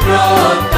broken.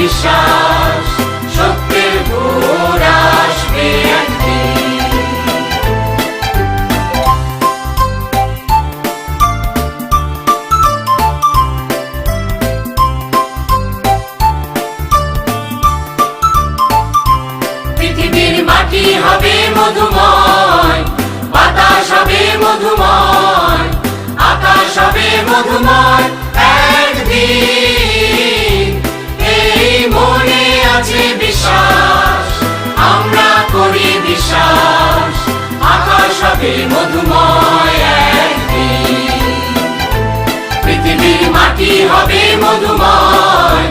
বিশ্বাস সত্যের পৃথিবীর মাটি হবে মধুময় বাতাস হবে মধুময় আকাশ হবে মধুময়। বিশ্বাস আমরা করি বিশ্বাস আকাশ হবে মধুময় একদিন। পৃথিবীর মাটি হবে মধুময়